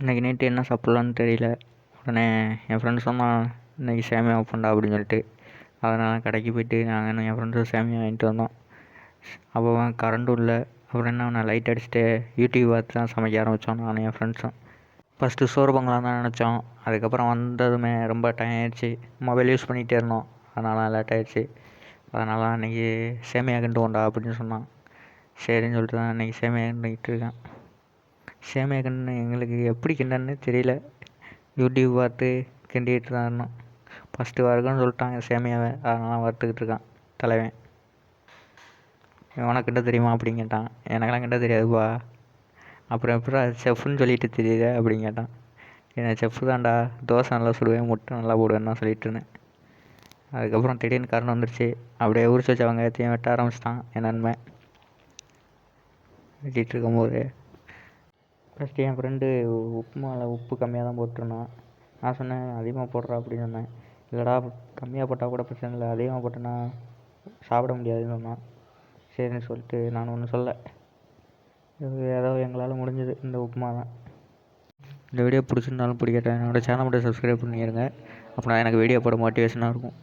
இன்றைக்கி நைட்டு என்ன சாப்பிட்லான்னு தெரியல. உடனே என் ஃப்ரெண்டு சொன்னான் இன்றைக்கி சேமியா வைப்போம்டா அப்படின்னு சொல்லிட்டு. அதனால் கடைக்கு போயிட்டு நானும் என் ஃப்ரெண்டும் சேமியா வாங்கிட்டு வந்தோம். அப்போ கரண்ட்டும் இல்லை. அப்புறம் என்ன நான் லைட் அடிச்சுட்டு யூடியூப் பார்த்து தான் சமைக்க ஆரம்பித்தோம் நானும் என் ஃப்ரெண்ட்ஸும் ஃபஸ்ட்டு சோறு பொங்கலாம் தான் நினச்சோம். அதுக்கப்புறம் வந்ததுமே ரொம்ப டைம் ஆயிடுச்சு. மொபைல் யூஸ் பண்ணிகிட்டே இருந்தோம். அதனால் லேட் ஆயிடுச்சு. அதனால் அன்றைக்கி சேமியா கிண்டுவோம்டா அப்படின்னு சொன்னான். சரின்னு சொல்லிட்டு தான் அன்றைக்கி சேமியா கிண்டிக்கிட்டு இருக்கேன். சேமியா கிண்டு எங்களுக்கு எப்படி கிண்டன்னு தெரியல. யூடியூப் பார்த்து கிண்டிகிட்டு தான் இருந்தோம். ஃபஸ்ட்டு வறுக்கணும்னு சொல்லிட்டாங்க சேமியாவை. அதனால் வறுத்துக்கிட்டு இருக்கான் தலைவன். உனக்கு கிண்ட தெரியுமா அப்படின்னு கேட்டான். எனக்கெல்லாம் கிண்ட தெரியாதுப்பா. அப்புறம் எப்படா செஃப்னு சொல்லிட்டு தெரியுது அப்படின்னு கேட்டான். என்ன செஃப்பு தான்டா தோசை நல்லா சுடுவேன் முட்டை நல்லா போடுவேன் தான் சொல்லிட்டு இருந்தேன். அதுக்கப்புறம் திடீர்னு கரண்ட் வந்துடுச்சு அப்படியே உரிச்சு வச்ச வெங்காயத்தையும் வெட்ட ஆரம்பிச்சிட்டான் என் நன்மை வெட்டிகிட்டு இருக்கும்போது ஃபஸ்ட்டு என் ஃப்ரெண்டு உப்புமாவில் உப்பு கம்மியாக தான் போட்டிருந்தான். நான் சொன்னேன் அதிகமாக போடுறா அப்படின்னு சொன்னேன். இல்லைடா கம்மியாக போட்டால் கூட பிரச்சனை இல்லை. அதிகமாக போட்டேன்னா சாப்பிட முடியாதுன்னு சொன்னான். சரின்னு சொல்லிட்டு நான் ஒன்றும் சொல்ல ஏதோ எங்களால் முடிஞ்சது இந்த உப்புமா தான் இந்த வீடியோ பிடிச்சிருந்தாலும் பிடிக்கட்டும் என்னோடய சேனல் மட்டும் சப்ஸ்கிரைப் பண்ணிடுங்க அப்படின்னா எனக்கு வீடியோ போட மோட்டிவேஷனாக இருக்கும்.